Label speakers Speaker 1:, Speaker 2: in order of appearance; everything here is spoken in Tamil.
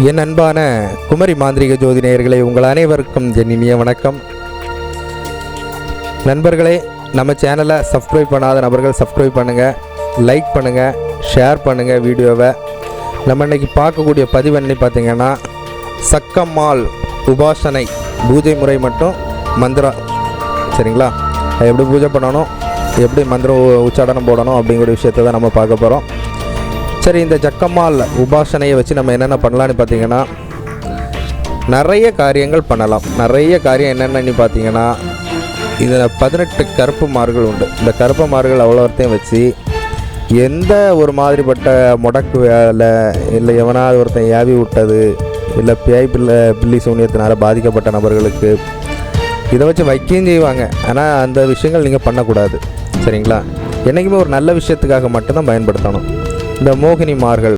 Speaker 1: என் அன்பான குமரி மாந்திரிக ஜோதி நேயர்களை உங்கள் அனைவருக்கும் என் இனிய வணக்கம். நண்பர்களே நம்ம சேனலை சப்ஸ்கிரைப் பண்ணாத நபர்கள் சப்ஸ்கிரைப் பண்ணுங்கள் லைக் பண்ணுங்கள் ஷேர் பண்ணுங்கள் வீடியோவை. நம்ம இன்னைக்கு பார்க்கக்கூடிய பதிவு என்ன பார்த்திங்கன்னா சக்கம்மாள் உபாசனை பூஜை முறை மட்டும் மந்திரம் சரிங்களா? எப்படி பூஜை பண்ணணும் எப்படி மந்திரம் உச்சாடனம் போடணும் அப்படிங்கிற விஷயத்தை தான் நம்ம பார்க்க போகிறோம் சரி இந்த ஜக்கம்மாள் உபாசனையை வச்சு நம்ம என்னென்ன பண்ணலான்னு பார்த்தீங்கன்னா நிறைய காரியங்கள் பண்ணலாம். நிறைய காரியம் என்னென்னு பார்த்தீங்கன்னா இதில் பதினெட்டு கருப்பு மார்கள் உண்டு. இந்த கருப்பு மார்கள் அவ்வளோத்தையும் வச்சு எந்த ஒரு மாதிரிப்பட்ட முடக்கு வேலை இல்லை எவனாவது ஒருத்தன் ஏவி விட்டது இல்லை பேய் பிள்ளை பில்லி சூனியத்தினால் பாதிக்கப்பட்ட நபர்களுக்கு இதை வச்சு வைக்கவும் செய்வாங்க. ஆனால் அந்த விஷயங்கள் நீங்கள் பண்ணக்கூடாது. சரிங்களா? என்றைக்குமே ஒரு நல்ல விஷயத்துக்காக மட்டும்தான் பயன்படுத்தணும். இந்த மோகினி மார்கள்